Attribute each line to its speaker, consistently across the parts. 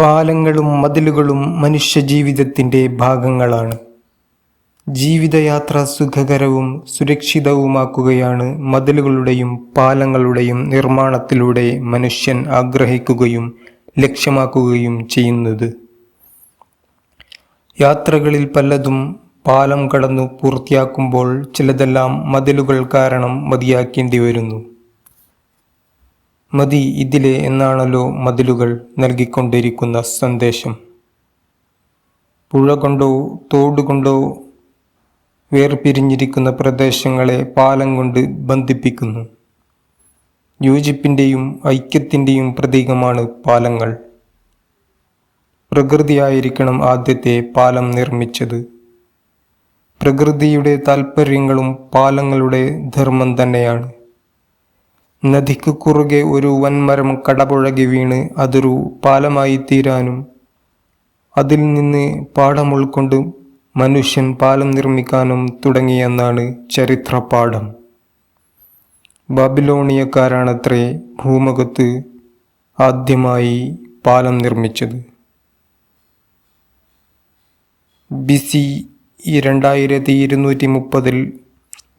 Speaker 1: പാലങ്ങളും മതിലുകളും മനുഷ്യജീവിതത്തിന്റെ ഭാഗങ്ങളാണ്. ജീവിതയാത്ര സുഖകരവും സുരക്ഷിതവുമാക്കുകയാണ് മതിലുകളുടെയും പാലങ്ങളുടെയും നിർമ്മാണത്തിലൂടെ മനുഷ്യൻ ആഗ്രഹിക്കുകയും ലക്ഷ്യമാക്കുകയും ചെയ്യുന്നത്. യാത്രകളിൽ പലതും പാലം കടന്നു പൂർത്തിയാക്കുമ്പോൾ ചിലതെല്ലാം മതിലുകൾ കാരണം മതിയാക്കേണ്ടി വരുന്നു. മതി ഇതിലെ എന്നാണല്ലോ മതിലുകൾ നൽകിക്കൊണ്ടിരിക്കുന്ന സന്ദേശം. പുഴ കൊണ്ടോ തോടുകൊണ്ടോ വേർപിരിഞ്ഞിരിക്കുന്ന പ്രദേശങ്ങളെ പാലം കൊണ്ട് ബന്ധിപ്പിക്കുന്നു. യോജിപ്പിന്റെയും ഐക്യത്തിന്റെയും പ്രതീകമാണ് പാലങ്ങൾ. പ്രകൃതിയായിരിക്കണം ആദ്യത്തെ പാലം നിർമ്മിച്ചത്. പ്രകൃതിയുടെ താൽപ്പര്യങ്ങളും പാലങ്ങളുടെ ധർമ്മം തന്നെയാണ്. നദിക്ക് കുറുകെ ഒരു വൻമരം കടപുഴകി വീണ് അതൊരു പാലമായി തീരാനും. അതിൽ നിന്ന് പാഠം ഉൾക്കൊണ്ട് മനുഷ്യൻ പാലം നിർമ്മിക്കാനും തുടങ്ങിയെന്നാണ് ചരിത്ര പാഠം ബാബിലോണിയക്കാരാണത്രേ ഭൂമുഖത്ത് ആദ്യമായി പാലം നിർമ്മിച്ചത്. ബിസി രണ്ടായിരത്തി ഇരുന്നൂറ്റി മുപ്പതിൽ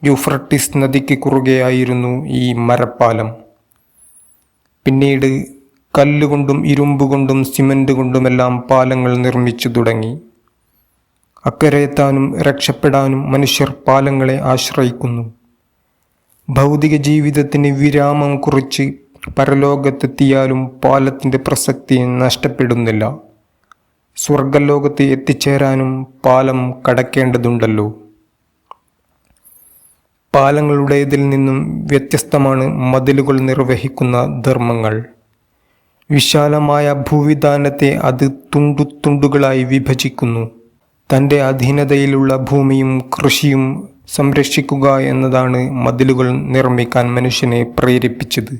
Speaker 1: യുഫ്രട്ടിസ് നദിക്ക് കുറുകെയായിരുന്നു ഈ മരപ്പാലം. പിന്നീട് കല്ലുകൊണ്ടും ഇരുമ്പ് കൊണ്ടും സിമന്റ് കൊണ്ടുമെല്ലാം പാലങ്ങൾ നിർമ്മിച്ചു തുടങ്ങി. അക്കരെത്താനും രക്ഷപ്പെടാനും മനുഷ്യർ പാലങ്ങളെ ആശ്രയിക്കുന്നു. ഭൗതിക ജീവിതത്തിന് വിരാമം കുറിച്ച് പരലോകത്തെത്തിയാലും പാലത്തിന്റെ പ്രസക്തി നഷ്ടപ്പെടുന്നില്ല. സ്വർഗലോകത്ത് എത്തിച്ചേരാനും പാലം കടക്കേണ്ടതുണ്ടല്ലോ. പാലങ്ങളുടേതിൽ നിന്നും വ്യത്യസ്തമാണ് മതിലുകൾ നിർവഹിക്കുന്ന ധർമ്മങ്ങൾ. വിശാലമായ ഭൂവിധാനത്തെ അത് തുണ്ടു തുണ്ടുകളായി വിഭജിക്കുന്നു. തന്റെ അധീനതയിലുള്ള ഭൂമിയും കൃഷിയും സംരക്ഷിക്കുക എന്നതാണ് മതിലുകൾ നിർമ്മിക്കാൻ മനുഷ്യനെ പ്രേരിപ്പിച്ചത്.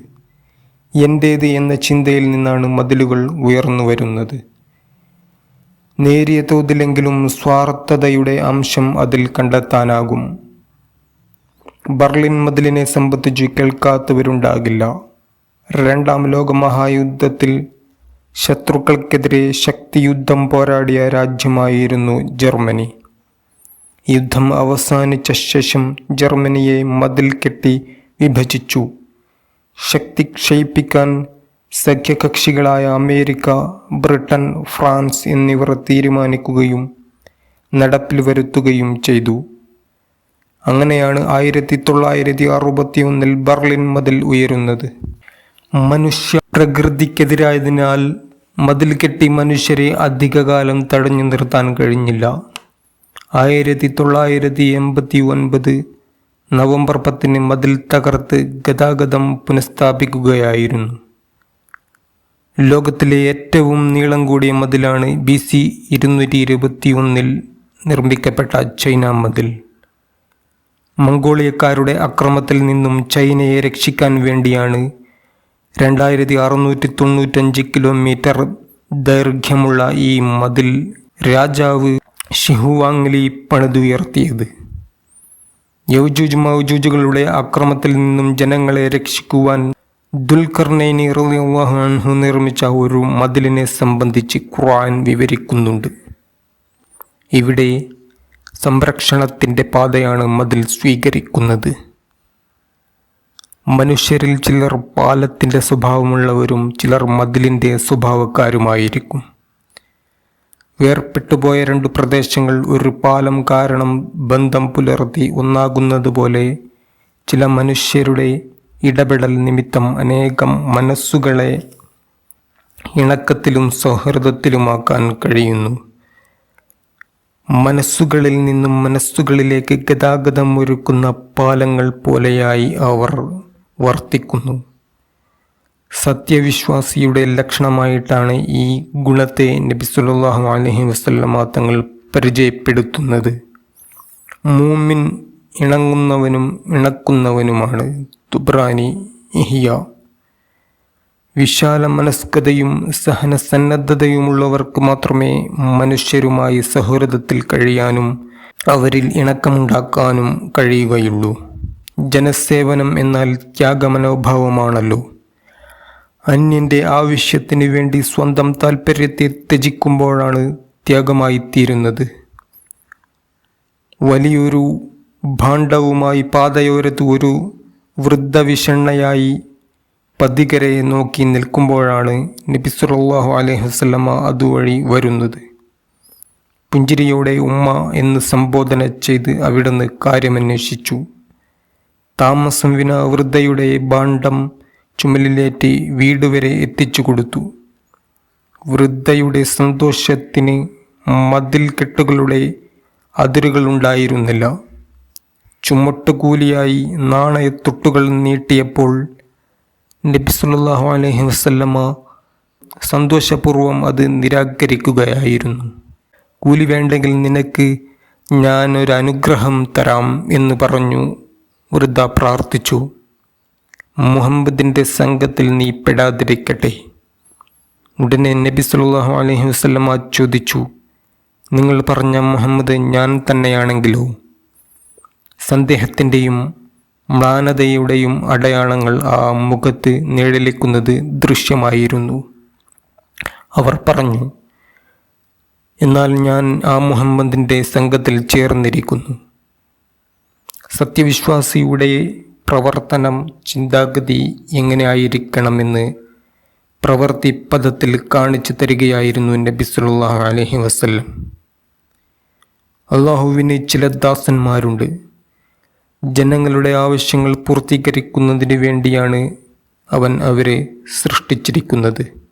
Speaker 1: എന്റേത് എന്ന ചിന്തയിൽ നിന്നാണ് മതിലുകൾ ഉയർന്നു വരുന്നത്. നേരിയ തോതിലെങ്കിലും സ്വാർത്ഥതയുടെ അംശം അതിൽ കണ്ടെത്താനാകും. ബർലിൻ മതിലിനെ സംബന്ധിച്ച് കേൾക്കാത്തവരുണ്ടാകില്ല. രണ്ടാം ലോകമഹായുദ്ധത്തിൽ ശത്രുക്കൾക്കെതിരെ ശക്തിയുദ്ധം പോരാടിയ രാജ്യമായിരുന്നു ജർമ്മനി. യുദ്ധം അവസാനിച്ച ശേഷം ജർമ്മനിയെ മതിൽ കെട്ടി വിഭജിച്ചു. ശക്തി ക്ഷയിപ്പിക്കാൻ സഖ്യകക്ഷികളായ അമേരിക്ക ബ്രിട്ടൻ ഫ്രാൻസ് എന്നിവർ തീരുമാനിക്കുകയും നടപ്പിൽ വരുത്തുകയും ചെയ്തു. അങ്ങനെയാണ് ആയിരത്തി തൊള്ളായിരത്തി അറുപത്തി ഒന്നിൽ ബർലിൻ മതിൽ ഉയരുന്നത്. മനുഷ്യ പ്രകൃതിക്കെതിരായതിനാൽ മതിൽ കെട്ടി മനുഷ്യരെ അധികകാലം തടഞ്ഞു നിർത്താൻ കഴിഞ്ഞില്ല. ആയിരത്തി തൊള്ളായിരത്തി എൺപത്തി ഒൻപത് നവംബർ പത്തിന് മതിൽ തകർത്ത് ഗതാഗതം പുനഃസ്ഥാപിക്കുകയായിരുന്നു. ലോകത്തിലെ ഏറ്റവും നീളം കൂടിയ മതിലാണ് ബി സി ഇരുന്നൂറ്റി ഇരുപത്തി ഒന്നിൽ നിർമ്മിക്കപ്പെട്ട ചൈന മതിൽ. മംഗോളിയക്കാരുടെ അക്രമത്തിൽ നിന്നും ചൈനയെ രക്ഷിക്കാൻ വേണ്ടിയാണ് രണ്ടായിരത്തി അറുന്നൂറ്റി തൊണ്ണൂറ്റഞ്ച് കിലോമീറ്റർ ദൈർഘ്യമുള്ള ഈ മതിൽ രാജാവ് ഷിഹുവാങ്ലി പണിതുയർത്തിയത്. യൗജൂജ് മൗജൂജുകളുടെ അക്രമത്തിൽ നിന്നും ജനങ്ങളെ രക്ഷിക്കുവാൻ ദുൽഖർനൈനി റളിയല്ലാഹു നിർമ്മിച്ച ഒരു മതിലിനെ സംബന്ധിച്ച് ഖുർആൻ വിവരിക്കുന്നുണ്ട്. ഇവിടെ സംരക്ഷണത്തിന്റെ പാതയാണ് മതിൽ സ്വീകരിക്കുന്നത്. മനുഷ്യരിൽ ചിലർ പാലത്തിന്റെ സ്വഭാവമുള്ളവരും ചിലർ മതിലിന്റെ സ്വഭാവക്കാരുമായിരിക്കും. വേർപെട്ടുപോയ രണ്ട് പ്രദേശങ്ങൾ ഒരു പാലം കാരണം ബന്ധം പുലർത്തി ഒന്നാകുന്നത് പോലെ ചില മനുഷ്യരുടെ ഇടപെടൽ നിമിത്തം അനേകം മനസ്സുകളെ ഇണക്കത്തിലും സൗഹൃദത്തിലുമാക്കാൻ കഴിയുന്നു. മനസ്സുകളിൽ നിന്നും മനസ്സുകളിലേക്ക് ഗതാഗതം ഒരുക്കുന്ന പാലങ്ങൾ പോലെയായി അവർ വർത്തിക്കുന്നു. സത്യവിശ്വാസിയുടെ ലക്ഷണമായിട്ടാണ് ഈ ഗുണത്തെ നബി അലഹി വസല്ലമ തങ്ങൾ പരിചയപ്പെടുത്തുന്നത്. മൂമിൻ ഇണങ്ങുന്നവനും ഇണക്കുന്നവനുമാണ് തുബ്രാനി ഇഹിയ. വിശാല മനസ്കതയും സഹനസന്നദ്ധതയുമുള്ളവർക്ക് മാത്രമേ മനുഷ്യരുമായി സൗഹൃദത്തിൽ കഴിയാനും അവരിൽ ഇണക്കമുണ്ടാക്കാനും കഴിയുകയുള്ളൂ. ജനസേവനം എന്നാൽ ത്യാഗമനോഭാവമാണല്ലോ. അന്യന്റെ ആവശ്യത്തിന് വേണ്ടി സ്വന്തം താൽപ്പര്യത്തെ ത്യജിക്കുമ്പോഴാണ് ത്യാഗമായിത്തീരുന്നത്. വലിയൊരു ഭാണ്ഡവുമായി പാതയോരത്ത് ഒരു വൃദ്ധവിഷണ്ണയായി പതികരെ നോക്കി നിൽക്കുമ്പോഴാണ് നബി സല്ലല്ലാഹു അലൈഹി വസല്ലമ അതുവഴി വരുന്നത്. പുഞ്ചിരിയോടെ ഉമ്മ എന്ന് സംബോധന ചെയ്ത് അവിടുന്ന് കാര്യമന്വേഷിച്ചു. താമസം വിന വൃദ്ധയുടെ ഭാണ്ഡം ചുമലിലേറ്റി വീട് വരെ എത്തിച്ചു കൊടുത്തു. വൃദ്ധയുടെ സന്തോഷത്തിന് മതിൽ കെട്ടുകളുടെ അതിരുകൾ ഉണ്ടായിരുന്നില്ല. ചുമട്ടുകൂലിയായി നാണയത്തൊട്ടുകൾ നീട്ടിയപ്പോൾ നബി സല്ലല്ലാഹു അലൈഹി വസല്ലമ സന്തോഷപൂർവം അത് നിരാകരിക്കുകയായിരുന്നു. കൂലി വേണ്ടെങ്കിൽ നിനക്ക് ഞാൻ ഒരു അനുഗ്രഹം തരാം എന്ന് പറഞ്ഞു വൃദ്ധ പ്രാർത്ഥിച്ചു. മുഹമ്മദിന്റെ സംഘത്തിൽ നീ പെടാതിരിക്കട്ടെ. ഉടനെ നബി സല്ലല്ലാഹു അലൈഹി വസല്ലമ ചോദിച്ചു നിങ്ങൾ പറഞ്ഞ മുഹമ്മദ് ഞാൻ തന്നെയാണെങ്കിലോ? സന്ദേഹത്തിന്റെയും മ്ലാനതയുടെയും അടയാളങ്ങൾ ആ മുഖത്ത് നിഴലിക്കുന്നത് ദൃശ്യമായിരുന്നു. അവർ പറഞ്ഞു എന്നാൽ ഞാൻ ആ മുഹമ്മദിന്റെ സംഘത്തിൽ ചേർന്നിരിക്കുന്നു. സത്യവിശ്വാസിയുടെ പ്രവർത്തനം ചിന്താഗതി എങ്ങനെയായിരിക്കണമെന്ന് പ്രവൃത്തി പദത്തിൽ കാണിച്ചു തരികയായിരുന്നു നബി സല്ലല്ലാഹു അലൈഹി വസല്ലം. അള്ളാഹുവിന് ചില ദാസന്മാരുണ്ട്. ജനങ്ങളുടെ ആവശ്യങ്ങൾ പൂർത്തീകരിക്കുന്നതിന് വേണ്ടിയാണ് അവൻ അവരെ സൃഷ്ടിച്ചിരിക്കുന്നത്.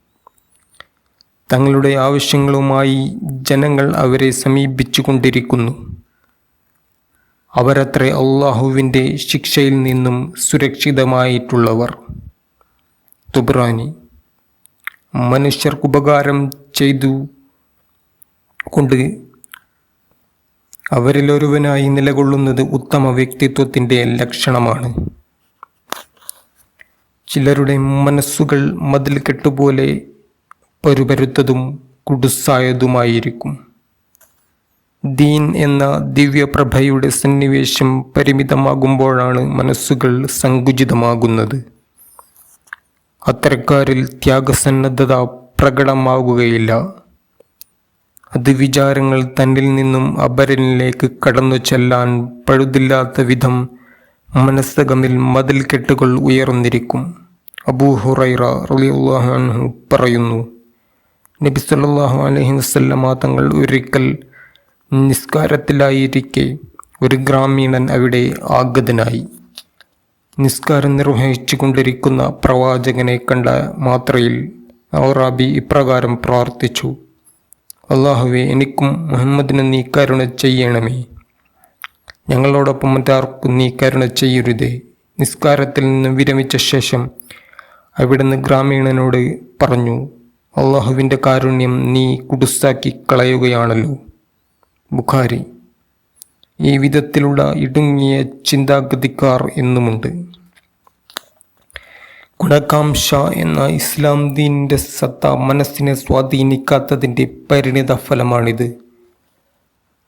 Speaker 1: തങ്ങളുടെ ആവശ്യങ്ങളുമായി ജനങ്ങൾ അവരെ സമീപിച്ചു കൊണ്ടിരിക്കുന്നു അവരത്രേ അള്ളാഹുവിന്റെ ശിക്ഷയിൽ നിന്നും സുരക്ഷിതമായിട്ടുള്ളവർ. തുബ്രാനി മനുഷ്യർക്കുപകാരം ചെയ്തു കൊണ്ട് അവരിലൊരുവനായി നിലകൊള്ളുന്നത് ഉത്തമ വ്യക്തിത്വത്തിന്റെ ലക്ഷണമാണ്. ചിലരുടെ മനസ്സുകൾ മതിൽ കെട്ടുപോലെ പരുപരുത്തതും കുടുസായതുമായിരിക്കും. ദീൻ എന്ന ദിവ്യപ്രഭയുടെ സന്നിവേശം പരിമിതമാകുമ്പോഴാണ് മനസ്സുകൾ സങ്കുചിതമാകുന്നത്. അത്തരക്കാരിൽ ത്യാഗസന്നദ്ധത പ്രകടമാകുകയില്ല. അത് വിചാരങ്ങൾ തന്നിൽ നിന്നും അപരനിലേക്ക് കടന്നു ചെല്ലാൻ പഴുതില്ലാത്ത വിധം മനസ്സകമിൽ മതിൽ കെട്ടുകൾ ഉയർന്നിരിക്കും. അബൂഹുറൈറ അൻഹു പറയുന്നു നബി സല്ലല്ലാഹു അലൈഹി വസല്ലമ തങ്ങൾ ഒരിക്കൽ നിസ്കാരത്തിലായിരിക്കെ ഒരു ഗ്രാമീണൻ അവിടെ ആഗതനായി. നിസ്കാരം നിർവഹിച്ചു കൊണ്ടിരിക്കുന്ന പ്രവാചകനെ കണ്ട മാത്രയിൽ ഔറാബി ഇപ്രകാരം പ്രാർത്ഥിച്ചു. അള്ളാഹുവെ എനിക്കും മുഹമ്മദിന് നീ കരുണ ചെയ്യണമേ. ഞങ്ങളോടൊപ്പം മറ്റാർക്കും നീ കരുണ ചെയ്യരുതേ. നിസ്കാരത്തിൽ നിന്ന് വിരമിച്ച ശേഷം അവിടുന്ന് ഗ്രാമീണനോട് പറഞ്ഞു അള്ളാഹുവിന്റെ കാരുണ്യം നീ കുടുസാക്കി കളയുകയാണല്ലോ. ബുഖാരി ഈ വിധത്തിലുള്ള ഇടുങ്ങിയ ചിന്താഗതിക്കാർ എന്നുമുണ്ട്. ഗുണകാംക്ഷ എന്ന ഇസ്ലാം ദീനിന്റെ സത്ത മനസ്സിനെ സ്വാധീനിക്കാത്തതിന്റെ പരിണിത ഫലമാണിത്.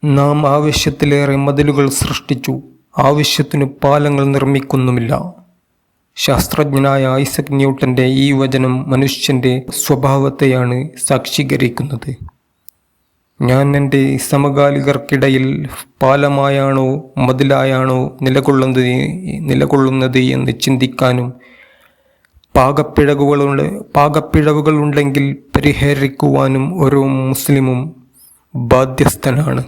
Speaker 1: നാം ആവശ്യത്തിലേറെ മതിലുകൾ സൃഷ്ടിച്ചു. ആവശ്യത്തിനു പാലങ്ങൾ നിർമ്മിക്കുന്നുമില്ല. ശാസ്ത്രജ്ഞനായ ഐസക് ന്യൂട്ടന്റെ ഈ വചനം മനുഷ്യന്റെ സ്വഭാവത്തെയാണ് സാക്ഷീകരിക്കുന്നത്. ഞാൻ എന്റെ സമകാലികർക്കിടയിൽ പാലമായാണോ മതിലായാണോ നിലകൊള്ളുന്നത് നിലകൊള്ളുന്നത് എന്ന് ചിന്തിക്കാനും പാകപ്പിഴവുകളുണ്ട് പാകപ്പിഴവുകളുണ്ടെങ്കിൽ പരിഹരിക്കുവാനും ഓരോ മുസ്ലിമും ബാധ്യസ്ഥനാണ്.